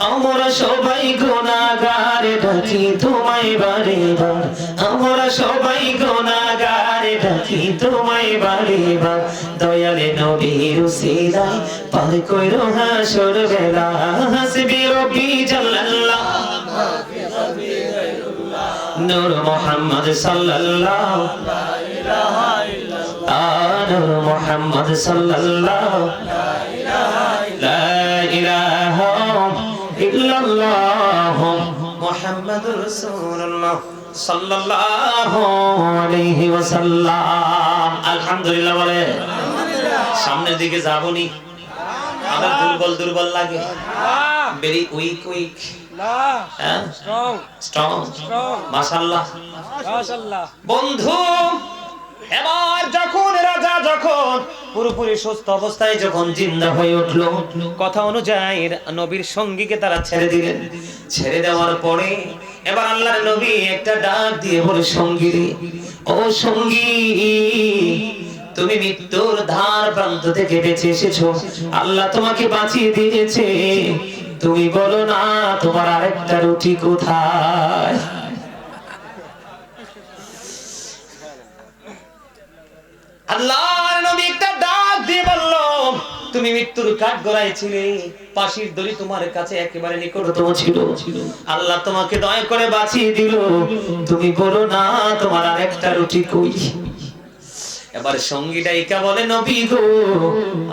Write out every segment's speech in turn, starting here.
আমরা সবাই গুনাহগার ডাকি তোমায় বারে বার। আমরা সবাই গুনাহগার ডাকি তোমায় বারে বার। দয়ালে নবীর উসিলায় পার কইরো হাসর বেলা। হাসবি রব্বি জাল্লাল্লাহ। নূর মোহাম্মদ সাল্লাল্লাহ। নূর মোহাম্মদ সাল্লাল্লাহ। লা ইলাহা মুহাম্মাদুর রাসূলুল্লাহ সাল্লাল্লাহু আলাইহি ওয়াসাল্লাম। আলহামদুলিল্লাহ বলে। সামনের দিকে যাবনি। আমার দুর্বল দুর্বল লাগে। ভেরি উইক উইক হ্যাঁ? স্ট্রং স্ট্রং স্ট্রং মাশাআল্লাহ। মাশাআল্লাহ। বন্ধু এবার যখন রাজা যখন পুরোপুরি সুস্থ অবস্থায় যখন জিন্দা হয়ে উঠল, কথা অনুযায়ী নবীর সঙ্গীকে তারা ছেড়ে দিলেন। ছেড়ে দেওয়ার পরে এবার আল্লাহর নবী একটা ডাক দিয়ে বলে, সঙ্গী ও সঙ্গী, তুমি মৃত্যুর ধার প্রান্ত থেকে বেঁচে এসেছ, আল্লাহ তোমাকে বাঁচিয়ে দিয়েছে। তুমি বলো না, তোমার আরেকটা রুটি কোথায়? আল্লাহর নবী একটা ডাক দিয়ে বলল তুমি মৃত্যুর কাঠ গড়াই ছিলে পাশির দড়ি তোমার কাছে একেবারে নিকটতম ছিল। আল্লাহ তোমাকে দয়া করে বাঁচিয়ে দিল। তুমি বলো না তোমার আরেকটা রুটি কই? এবার সঙ্গীটা ইকা বলে নবী গো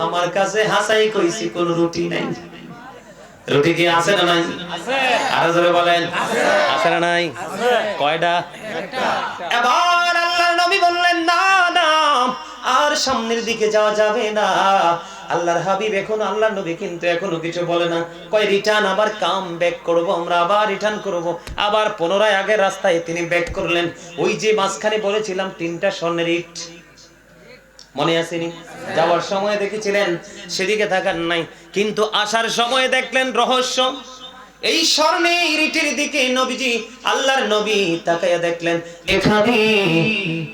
আমার কাছে হাসাই কইছি কোন রুটি নাই। রুটি কি আছে না নাই? আরও জোরে বলেন। আছে। না নাই? কয়টা? এবার নবী বললেন আর সামনের দিকে যাওয়া যাবে না। আল্লাহর হাবিব এখন, আল্লাহর নবী কিন্তু এখনও কিছু বলে না। কয় রিটার্ন আবার কাম ব্যাক করব, আমরা আবার রিটার্ন করব। আবার পুনরায় আগের রাস্তায় তিনি ব্যাক করলেন। ওই যে মাঝখানে বলেছিলাম, তিনটা স্বর্ণের ইট। মনে আসেনি? যাওয়ার সময় দেখেছিলেন, সেদিকে থাকার নাই। কিন্তু আসার সময় দেখলেন রহস্য। এই স্বর্ণে ইরিটির দিকে নবীজি, আল্লাহর নবী তাকাইয়া দেখলেন। এখানে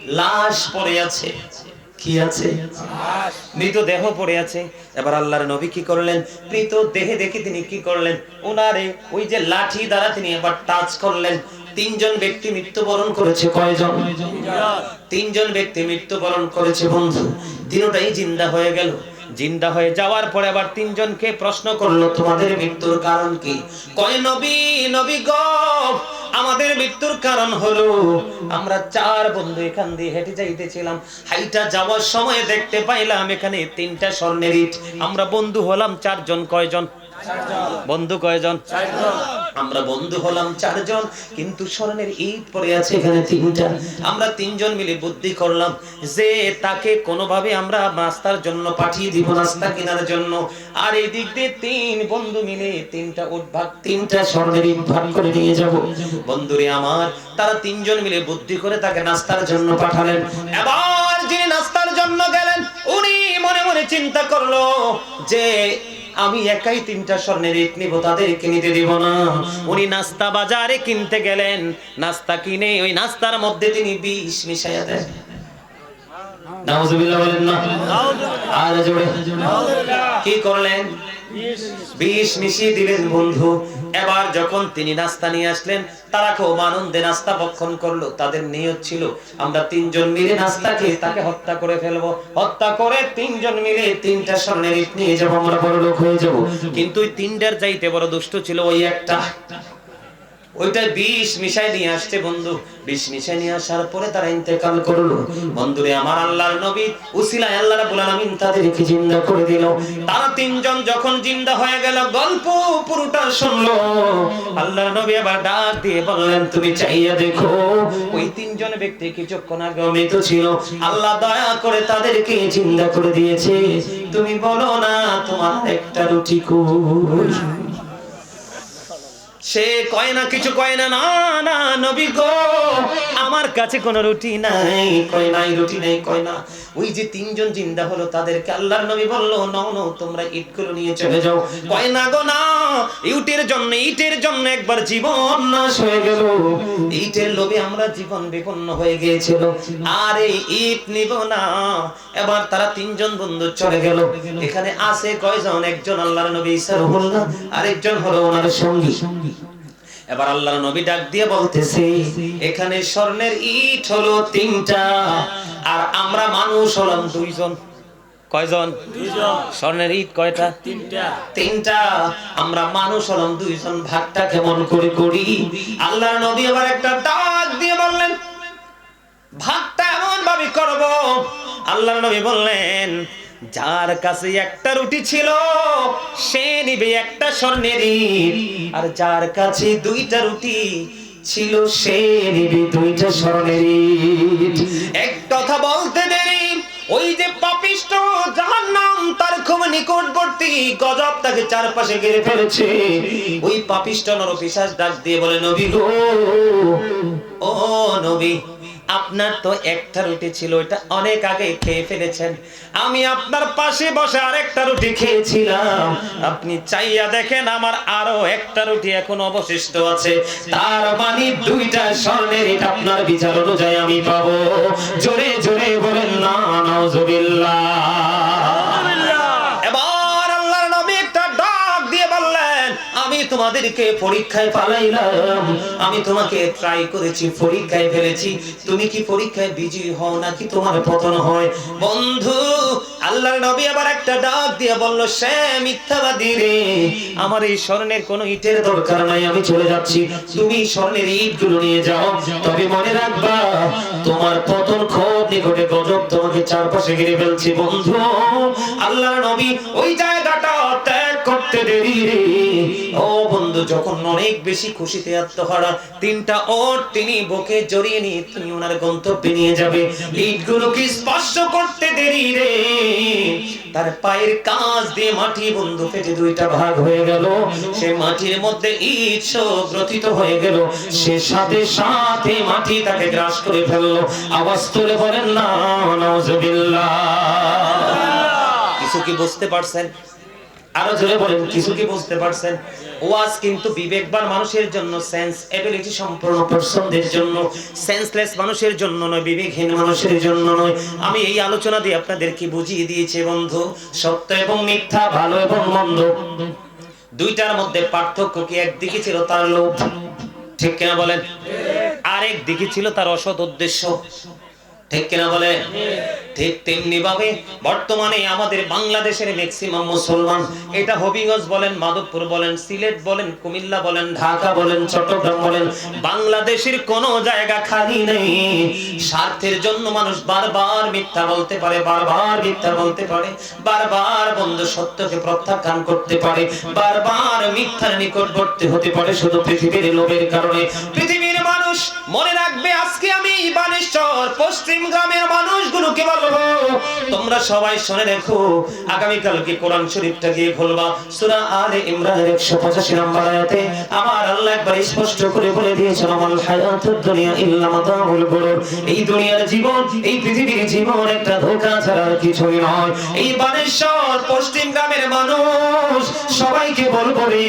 লাশ পড়ে আছে। কি আছে? মৃতদেহ পড়ে আছে। এবার আল্লাহর নবী কি করলেন? মৃত দেহে দেখে তিনি কি করলেন? ওই যে লাঠি দ্বারা তিনি এবার টাচ করলেন। তিনজন ব্যক্তি মৃত্যুবরণ করেছে কয়জন? তিনজন ব্যক্তি মৃত্যুবরণ করেছে বন্ধু। দিনটাই জিন্দা হয়ে গেল। জিন্দা হয়ে যাওয়ার পরে আবার তিনজনকে প্রশ্ন করল, তোমাদের মৃত্যুর কারণ কি? কয়, নবী নবী গো আমাদের মৃত্যুর কারণ হলো, আমরা চার বন্ধু এখান দিয়ে হেঁটে যাইতেছিলাম। হাইটা যাওয়ার সময় দেখতে পাইলাম এখানে তিনটা স্বর্ণের ইট। আমরা বন্ধু হলাম চারজন, কয়জন? বন্ধু কয়জন? আমরা বন্ধু হলাম চারজন কিন্তু স্মরণের ইট পড়ে আছে এখানে তিনটা। আমরা তিনজন মিলে বুদ্ধি করলাম যে তাকে কোনোভাবে আমরা নাস্তার জন্য পাঠিয়ে দিব নাস্তা কেনার জন্য। আর এই দিক দিয়ে তিন বন্ধু মিলে তিনটা উদ্ভাগ তিনটা স্বর্ণের ভাগ করে নিয়ে যাব। বন্ধুরে আমার তারা তিনজন মিলে বুদ্ধি করে তাকে নাস্তার জন্য পাঠালেন। এবার যিনি নাস্তার জন্য গেলেন উনি মনে মনে চিন্তা করল যে আমি একাই তিনটা স্বর্ণের ইট নিব তাদেরকে নিতে দিব না। উনি নাস্তা বাজারে কিনতে গেলেন নাস্তা কিনে ওই নাস্তার মধ্যে তিনি বিষ মিশাইয়া দেন। নাউজুবিল্লাহ বলেন না। আর জোরে। কি করলেন? বিষ মিশিয়ে দিলেন বন্ধু। এবার যখন তিনি নাস্তা নিয়ে আসলেন, তারা খুব আনন্দে নাস্তা ভক্ষণ করল। তাদের নিয়ত ছিল, আমরা তিনজন মিলে নাস্তা খেয়ে তাকে হত্যা করে ফেলব। হত্যা করে তিনজন মিলে তিনটা স্বর্ণের ইট নিয়ে যাব, আমরা বড় লোক হয়ে যাব। কিন্তু তিনটার যাইতে বড় দুষ্ট ছিল ওই একটা। ওইটা বিষ মিশাই নিয়ে আসছে বন্ধু। বিষ মিশাই নিয়ে আসার পরে তারা ইন্তেকাল করল। বন্ধুরে, আমার আল্লাহর নবী উসিলায় আল্লাহ রাব্বুল আলামিন তাদেরকে জিন্দা করে দিল। তারা তিনজন যখন জিন্দা হয়ে গেল, গল্প পুরোটা শুনলো। আল্লাহর নবী আবার ডাক দিয়ে বললেন, তুমি চাইয়া দেখো, ওই তিনজন ব্যক্তি কিছুক্ষণ আগে মৃত ছিল। আল্লাহ দয়া করে তাদেরকে জিন্দা করে দিয়েছে। তুমি বলো না, তোমার একটা রুটি কই? সে কয় না কিছু কয় না না নবী গো, আমার কাছে কোনো রুটি নাই, কয় নাই, রুটি নাই, কয় না। ওই যে তিনজন জিন্দা হলো, তাদেরকে আল্লাহর নবী বলল, নাও নাও, তোমরা ইটগুলো নিয়ে চলে যাও। কয় না গো, না ইটের জন্য ইটের জন্য একবার জীবন নাশ হয়ে গেল। ইটের লোভে আমরা জীবন বিপন্ন হয়ে গিয়েছিল। আর এই ইট নিব না। এবার তারা তিনজন বন্ধু চলে গেল। এখানে আছে কয়জন? একজন আল্লাহর নবী ঈসা রুহুল্লাহ আরেকজন হলো ওনার সঙ্গী। এবার আল্লাহর নবী ডাক দিয়ে বলতেছে এখানে স্বর্ণের ইট হলো তিনটা আর আমরা মানুষ হলাম দুইজন। কয়জন? স্বর্ণের ইট কয়টা? তিনটা। তিনটা। আমরা মানুষ হলাম দুইজন ভাগটা কেমন করে করি? আল্লাহর নবী আবার একটা ডাক দিয়ে বললেন ভাগটা এমন ভাবে করব। আল্লাহর নবী বললেন যার কাছে একটা রুটি ছিল, সে নিবে একটা স্বর্ণের ইট। আর যার কাছে দুইটা রুটি ছিল, সে নিবে দুইটা স্বর্ণের ইট। এক কথা বলতে দেরি, ওই যে পাপিষ্ট নাম তার খুব নিকটবর্তী গজব তাকে চারপাশে ঘিরে ফেলেছে। ওই পাপিষ্ট নরপিশাচ ডাক দিয়ে বলে, নবী গো, ও নবী আপনার তো একটা রুটি ছিল, ওইটা অনেক আগে খেয়ে ফেলেছেন। আমি আপনার পাশে বসে আরেকটা রুটি খেয়েছিলাম। আপনি চাইয়া দেখেন আমার আরও একটা রুটি এখন অবশিষ্ট আছে। তার মানে দুইটা স্বর্ণের এটা আপনার বিচার অনুযায়ী আমি পাবো। জোরে জোরে বলেন না, নাউজুবিল্লাহ। তোমাদেরকে পরীক্ষায় পালাইলাম। আমি তোমাকে ট্রাই করেছি, পরীক্ষায় ফেলেছি। তুমি কি পরীক্ষায় বিজয়ী হও নাকি তোমার পতন হয়? বন্ধু, আল্লাহর নবী আবার একটা ডাক দিয়ে বলল, সে মিথ্যাবাদী রে, আমার এই স্বর্ণের কোনো ইটের দরকার নাই, আমি চলে যাচ্ছি। তুমি স্বর্ণের ইটগুলো নিয়ে যাও। তবে মনে রাখবা, তোমার পতন খুব নিকটে গজব। তোমাকে চারপাশে ঘিরে ফেলছে, বন্ধু। আল্লাহর নবী ওই জায়গাটা করতে দেরি রে। ও বন্ধু যখন অনেক বেশি খুশিতে আত্মহারা তিনটা ওর তিনি বুকে জড়িয়ে নিয়ে তুমি ওনার গন্তব্যে নিয়ে যাবে। ইটগুলোকে স্পর্শ করতে দেরি রে। তার পায়ের কাজ দিয়ে মাটি বন্ধু ফেটে দুইটা ভাগ হয়ে গেল। সে মাটির মধ্যে ইট গ্রথিত হয়ে গেল। সে সাথে সাথে মাটি তাকে গ্রাস করে ফেলল। আওয়াজ তুলে বলেন না কিছু কি বুঝতে পারছেন? আরও জোরে বলেন, কিছু কি বুঝতে পারছেন? ওয়াজ কিন্তু বিবেকবান মানুষের জন্য সেন্স এবিলিটি সম্পন্ন পার্সনদের জন্য। সেন্সলেস মানুষের জন্য নয়, বিবেকহীন মানুষের জন্য নয়। আমি এই আলোচনা দিয়ে আপনাদেরকে বুঝিয়ে দিয়েছি, বন্ধু, সত্য এবং মিথ্যা, ভালো এবং মন্দ। দুইটার মধ্যে পার্থক্য কি একদিকে ছিল তার লোভ? ঠিক কিনা বলেন? আরেক দিকে ছিল তার অসৎ উদ্দেশ্য। ঠিক কিনা বলে? ঠিক তেমনি ভাবে বর্তমানে আমাদের বাংলাদেশের ম্যাক্সিমাম মুসলমান। এটা হবিগঞ্জ বলেন, মাধবপুর বলেন, সিলেট বলেন, কুমিল্লা বলেন, ঢাকা বলেন, চট্টগ্রাম বলেন, বাংলাদেশের কোন জায়গা খালি নেই। স্বার্থের জন্য মানুষ বারবার মিথ্যা বলতে পারে, বারবার মিথ্যা বলতে পারে, বারবার বন্ধু সত্যকে প্রত্যাখ্যান করতে পারে, বারবার মিথ্যার নিকটবর্তী হতে পারে শুধু পৃথিবীর লোভের কারণে। পৃথিবীর মানুষ মনে রাখবে বানেশ্বর পশ্চিম গ্রামের মানুষগুলোকে বলব তোমরা সবাই শুনে রেখো আগামীকালকে কোরআন শরীফটা গিয়ে খুলবা? সূরা আলে ইমরানের 185 নম্বর আয়াতে আমার আল্লাহ একবার স্পষ্ট করে বলে দিয়েছেন আমার হায়াতুদ দুনিয়া ইল্লা মাতাউল গুরুর। এই দুনিয়ার জীবন, এই পৃথিবীর জীবন একটা ধোঁকা ছাড়া কিছুই নয়। এই বানেশ্বর পশ্চিম গ্রামের মানুষ, সবাইকে বলব রে,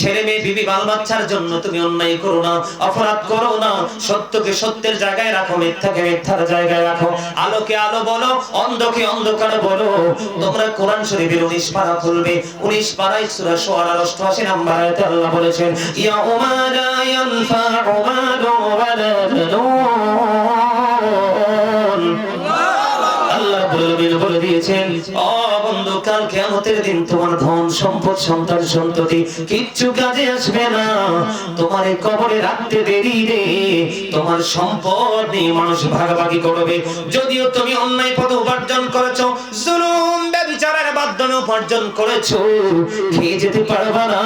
ছেলে মেয়ে, বিবি, বাল বাচ্চার জন্য তুমি অন্যায় করো না, অপরাধ করো না, সত্যকে সত্যের জায়গায় রাখো, মিথ্যাকে মিথ্যার জায়গায় রাখো। আলোকে আলো বলো, অন্ধকে অন্ধকার বলো। তোমরা কোরআন শরীফের উনিশ পারা খুলবে। উনিশ পারায় সূরা শুআরার 88 নম্বর আল্লাহ বলেছেন ইয়া বানুন। আল্লাহ বলে দিয়েছেন কাল কেমতের দিন তোমার ধন, সম্পদ, সন্তান, সন্ততি কিচ্ছু কাজে আসবে না। তোমার কবরে রাখতে দেরি রে। তোমার সম্পদ নিয়ে মানুষ ভাগাভাগি করবে। যদিও তুমি অন্যায় পথে উপার্জন করেছ মাধ্যমে উপার্জন করেছ, খেয়ে যেতে পারবা না।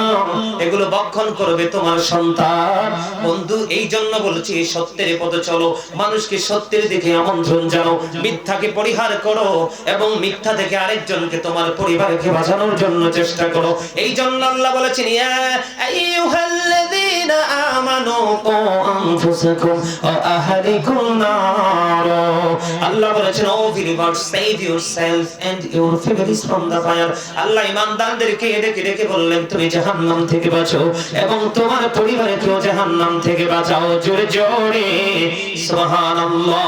এগুলো বক্ষণ করবে তোমার সন্তান। বন্ধু এই জন্য বলছি সত্যের পথে চলো। মানুষকে সত্যের দিকে আমন্ত্রণ জানো মিথ্যাকে পরিহার করো এবং মিথ্যা থেকে আরেকজনকে তোমার পরিবারকে বাঁচানোর জন্য চেষ্টা করো। এই জন্য আল্লাহ বলেছেন, ইয়া আইয়ুহাল্লাযীনা আমানু কু আনফুসাকুম ওয়া আহলিকুম নার। আল্লাহ বলেছেন, O believers save yourself and your families from the আল্লাহ ডেকে ডেকে বললেন তুমি জাহান্নাম থেকে বাঁচো এবং তোমার পরিবারকেও জাহান্নাম থেকে বাঁচাও। জোরে জোরে সুবহানাল্লাহ।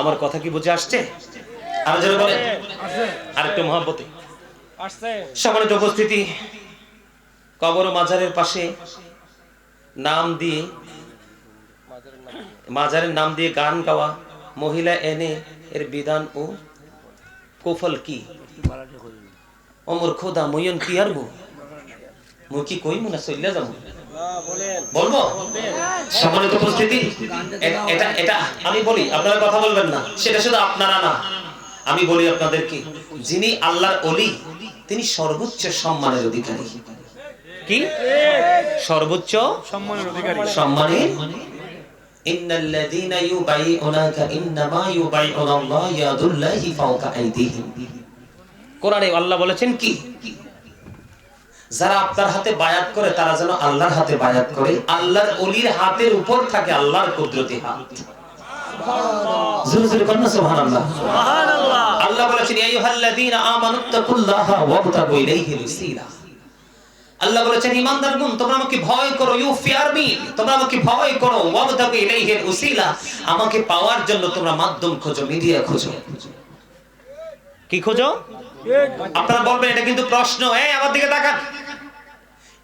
আমার কথা কি বুঝে আসছে? আর জোরে বলেন। আরেকটু মহব্বতে। আসছে। সম্মানিত উপস্থিতি কবর মাজারের পাশে নাম দিয়ে মাজারের নাম দিয়ে গান গাওয়া মহিলা এনে এর বিধান ও কুফল কি? অমর খোদা ময়ন কি আর মুই কি কই মনে চলিয়া যাব বলব? সম্মানিত উপস্থিতি এটা এটা আমি বলি আপনারা কথা বলবেন না সেটা শুধু আপনারা না। আমি বলি আপনাদেরকে যিনি আল্লাহর অলি তিনি সর্বোচ্চ সম্মানের অধিকারী। কি? সর্বোচ্চ সম্মানের অধিকারী। সম্মানে ইন্নাল্লাযীনা ইউবাইউনাকা ইন্নামা ইউবাইউনা আল্লাহ ইয়াদুল্লাহি ফাওকা আইদিহিম। কোরআনে আল্লাহ বলেছেন কি? যারা আপনার হাতে বায়াত করে তারা যেন আল্লাহর হাতে বায়াত করে। আল্লাহর অলির হাতের উপর থাকে আল্লাহর কুদরতি হাত। জোরে জোরে কর সুবহানাল্লাহ। সুবহানাল্লাহ। আল্লাহ বলেছেন ইয়া আইয়ুহাল্লাযীনা আমানুত্তাকুল্লাহা ওয়াবতাগু ইলাইহি ওয়াসিলা আল্লাহ বলেছেন ইমানদারগণ তোমরা আমাকে ভয় করো তোমরা আমাকে ভয় করো ওয়াসিলা আমাকে পাওয়ার জন্য তোমরা মাধ্যম খোঁজো মিডিয়া খোঁজো। কি খোঁজো? আপনারা বলবেন এটা কিন্তু প্রশ্ন এই আমার দিকে তাকান।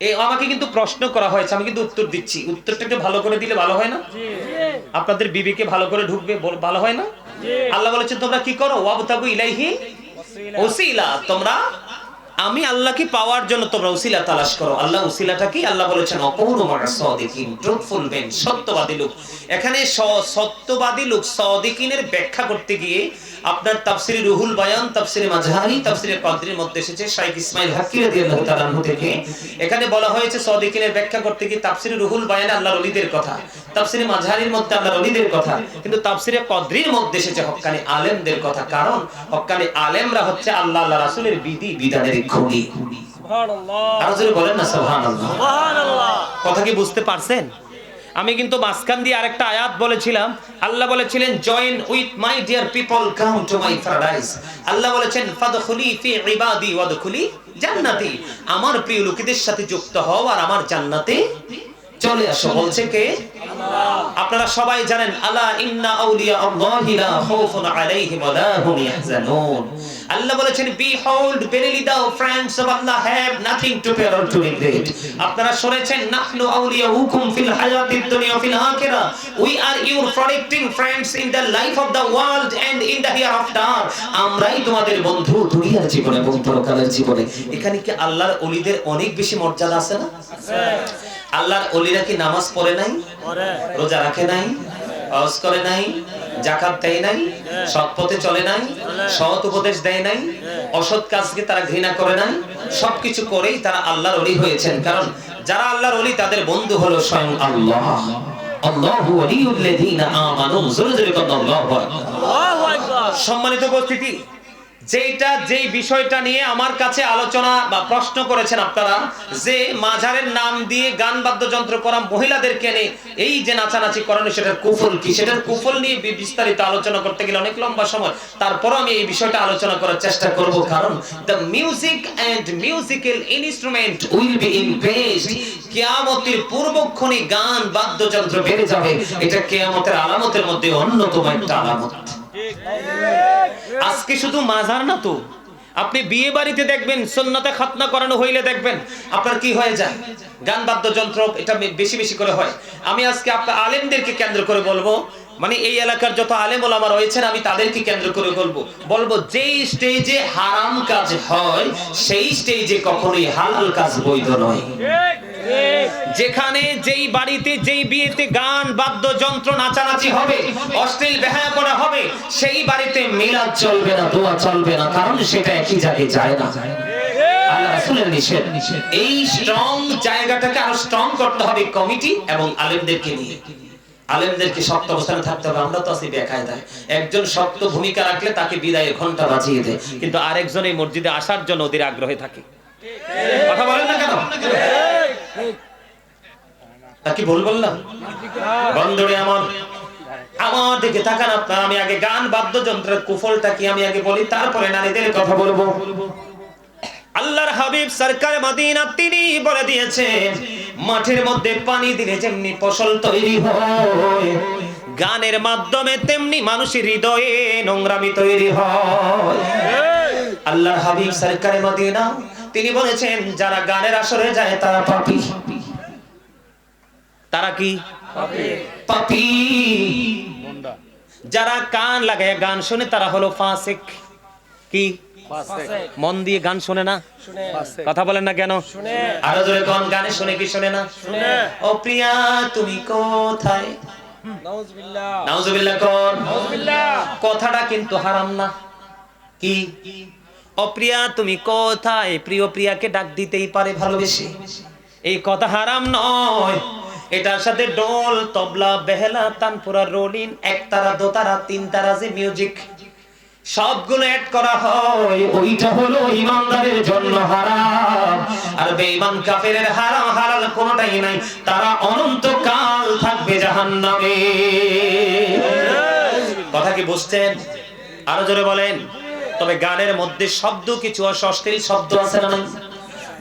এই আমাকে কিন্তু প্রশ্ন করা হয়েছে আমি কিন্তু উত্তর দিচ্ছি। উত্তরটা একটু ভালো করে দিলে ভালো হয় না? আপনাদের বিবেকে ভালো করে ঢুকবে ভালো হয় না? আল্লাহ বলেছেন তোমরা কি করো? ওয়াবতাগু ইলাইহি ওসিলা তোমরা আমি আল্লাহকে পাওয়ার জন্য তোমরা উসিলা তালাশ করো। আল্লাহ উসিলাটা কি? আল্লাহ বলেছেন অপৌরমার সদিকিন ট্রুথফুল সত্যবাদী লোক। এখানে সত্যবাদী লোক সদিকিনের ব্যাখ্যা করতে গিয়ে আপনার তাফসিরে রুহুল বায়ান তাফসিরে মাঝহারি তাফসিরে কদরির মধ্যে এসেছে শাইখ ইসমাইল হাক্কি রাদিয়াল্লাহু তাআলা থেকে। এখানে বলা হয়েছে সদিকিনের ব্যাখ্যা করতে গিয়ে তাফসিরে রুহুল বায়ানে আল্লাহর ওলিদের কথা তাফসিরে মাঝহারির মধ্যে আল্লাহর ওলিদের কথা কিন্তু তাফসিরে কদরির মধ্যে এসেছে হক্কানি আলেমদের কথা। কারণ হক্কানি আলেমরা হচ্ছে আল্লাহ আল্লাহ রাসূলের বিধি বিধানের খনি। সুবহানাল্লাহ। আরও জোরে বলেন না সুবহানাল্লাহ। সুবহানাল্লাহ। কথা কি বুঝতে পারছেন? আমি কিন্তু মাঝখান দিয়ে আরেকটা আয়াত বলেছিলাম। আল্লাহ বলেছিলেন join with my dear people come to my paradise আল্লাহ বলেছেন ফাদখুলি ফি ইবাদি ওয়াদখুলি জান্নাতি আমার প্রিয় লোকেদের সাথে যুক্ত হও আর আমার জান্নাতে চলে আসো বলছে। কে আপনারা সবাই জানেন আলা ইন্না আউলিয়া আল্লাহি লা খাউফুন আলাইহিম ওয়া লা হুম ইয়াহজানুন। আল্লাহ বলেছেন behold verily thou friends of Allah have nothing to fear or to regret. আপনারা শুনেছেন নাহনু আউলিয়াউকুম ফিল হায়াতিদ দুনিয়া ফিল আখিরা। We are your protecting friends in the life of the world and in the hereafter. আমরাই তোমাদের বন্ধু দুনিয়ার জীবনে এবং পরকালের জীবনে। এখানে কি আল্লাহর ওলিদের অনেক বেশি মর্যাদা আছে না? আল্লাহর ওলিরা কি নামাজ পড়ে নাই? রোজা রাখে নাই? হজ করে নাই? জাকাত দেয় নাই? সৎ পথে চলে নাই? সৎ উপদেশ দেয় নাই? অসৎ কাজকে তারা ঘৃণা করে নাই? সবকিছু করেই তারা আল্লাহর অলি হয়েছেন। কারণ যারা আল্লাহর অলি তাদের বন্ধু হলো স্বয়ং আল্লাহ। সম্মানিত উপস্থিতি যেটা যেই বিষয়টা নিয়ে আমার কাছে আলোচনা বা প্রশ্ন করেছেন আপনারা, যে মাঝারের নাম দিয়ে গান বাদ্যযন্ত্র করা মহিলাদেরকে নিয়ে, এই যে নাচানাচি করানো, সেটার কুফল কি? সেটার কুফল নিয়ে বিস্তারিত আলোচনা করতে গেলে অনেক লম্বা সময়। তারপরও আমি এই বিষয়টা আলোচনা করার চেষ্টা করব, কারণ the music and musical instrument will be invest কিয়ামতের পূর্বক্ষণে গান বাদ্যযন্ত্র বেড়ে যাবে। এটা কেয়ামতের আলামতের মধ্যে অন্যতম একটা আলামত। আজকে শুধু মাজার না তো। আপনি বিয়ে বাড়িতে দেখবেন সন্ন্যতে খাতনা করানো হইলে দেখবেন, আপনার কি হয়ে যায়? গান বাদ্যযন্ত্র, এটা বেশি বেশি করে হয়। আমি আজকে আপনার আলেমদেরকে কেন্দ্র করে বলব মানে এই এলাকার যত আলেম ওলামা রয়েছেন, আমি তাদেরকে কেন্দ্র করে বলব। বলব, যেই স্টেজে হারাম কাজ হয়, সেই স্টেজে কখনোই হালাল কাজ বৈধ নয়। যেখানে যেই বাড়িতে যেই বিয়েতে গান বাদ্যযন্ত্র নাচানাচি হবে, অশ্লীল বেহায়া করা হবে, সেই বাড়িতে মিলাদ চলবে না, দোয়া চলবে না, কারণ সেটা একই জায়গায় যায় না। এই স্ট্রং জায়গাটাকে আরও স্ট্রং করতে হবে কমিটি এবং আলেমদেরকে নিয়ে। আলেমদেরকে শক্ত অবস্থানে থাকতে হবে, আমরা তো আছি বেকায়দায়। একজন শক্ত ভূমিকা রাখলে তাকে বিদায়ের ঘণ্টা বাজিয়ে দেয়। কিন্তু আরেকজন এই মসজিদে আসার জন্য ওদের আগ্রহে থাকে। কথা বলেন না কেন? তা কি ভুল বললাম? বন্ধুরে আমার আমার দিকে তাকান আপনার, আমি আগে গান, বাদ্যযন্ত্রের কুফলটা কি আমি আগে বলি, তারপরে নারীদের কথা বলব। আল্লাহর হাবিব সরকার মদিনা তিনি বলে দিয়েছেন, মাঠের মধ্যে পানি দিলে যেমনি ফসল তৈরি হয়, গানের মাধ্যমে তেমনি মানুষের হৃদয়ে নোংরামি তৈরি হয়। আল্লাহর হাবিব সরকার মদিনা তিনি বলেছেন, যারা গানের আসরে যায় তারা পাপী। তারা কি? পাপী। যারা কান লাগায় গান শুনে তারা হলো ফাসিক। কি? মন দিয়ে গান শুনে না? কথা বলেন না কেন? আরও জোরে কোন গানে শুনে কি শুনে না? ও প্রিয়া তুমি কোথায়? কথাটা কিন্তু হারাম না। কি? অপ্রিয়া তুমি কোথায়? প্রিয় প্রিয়াকে ডাক দিতেই পারে ভালোবেসে। এই কথা হারাম নয়। এটার সাথে ডোল তবলা বেহেলা তানপুরা রোলিন একতারা দোতারা তিন তারা যে মিউজিক সবগুলো করা হয়। ওইটা হলো ইমানদারের জন্য হারাম। আর বেঈমান হারাম কোনোটাই নাই। তারা থাকবে জাহান্নামে। কথা কি বুঝছেন? আরও জোরে বলেন। তবে গানের মধ্যে শব্দ কিছু অশ্লীল শব্দ আছে না নাই?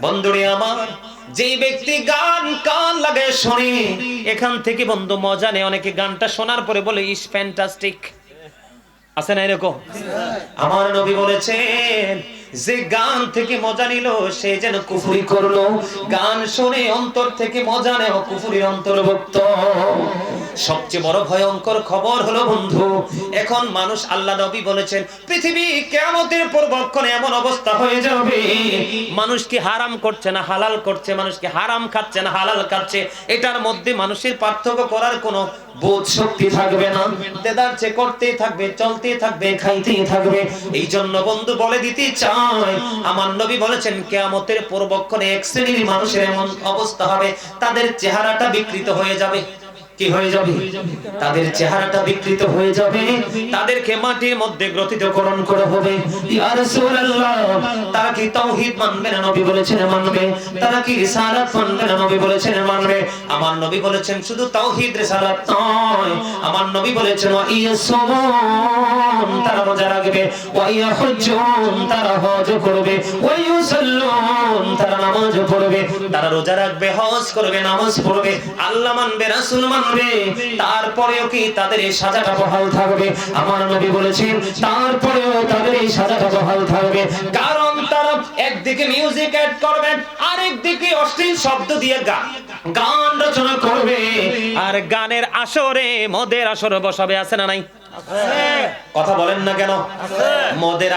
বন্ধুরে আমার, যেই ব্যক্তি গান কান লাগে শোনে, এখান থেকে বন্ধু মজা নেই অনেকে গানটা শোনার পরে বলে, ইস ফ্যান্টাস্টিক। আছে না এরকম? আমার নবী বলেছেন যে গান থেকে মজা নিল, সে যেন কুফুরি করল। গান শুনে অন্তর থেকে মজা নেও কুফুরির অন্তর্ভুক্ত। সবচেয়ে বড় ভয়ঙ্কর খবর হলো, বন্ধু, এখন মানুষ আল্লাহ নবী বলেছেন, পৃথিবী কেমতের পূর্বক্ষণে এমন অবস্থা হয়ে যাবে। মানুষকে হারাম করছে না হালাল করছে? মানুষকে হারাম খাচ্ছে না হালাল খাচ্ছে? এটার মধ্যে মানুষের পার্থক্য করার কোনো বোধ শক্তি থাকবে না। দেদারছে করতেই থাকবে, চলতেই থাকবে, খাইতেই থাকবে। এই জন্য বন্ধু, বলে দিতে আমার নবী বলেছেন, কেয়ামতের পূর্বক্ষণে এক শ্রেণির মানুষের এমন অবস্থা হবে, তাদের চেহারাটা বিকৃত হয়ে যাবে। আমার নবী বলেছেন শুধু তাওহীদ রিসালাত নয়। আমার নবী বলেছেন ইয়াসুমুন তারা রোজা রাখবে। ওয়া ইয়াহুজ্জুন তারা হজ করবে। ওয়া তারা নামাজ পড়বে। তারা রোজা রাখবে, হজ করবে, নামাজ পড়বে। আল্লাহ মানবে, রাসূল মানবে। তারপরেও কি তাদের এই সাজাটা বহাল থাকবে? আমার নবী বলেছেন, তারপরেও তাদের এই সাজাটা বহাল থাকবে। কারণ তারা একদিকে মিউজিক অ্যাড করবেন আরেকদিকে অশ্লীল শব্দ দিয়ে গান গান রচনা করবে। আর গানের আসরে মদের আসরে বসাবে, আছে না নাই? কথা বলেন না কেন? মদের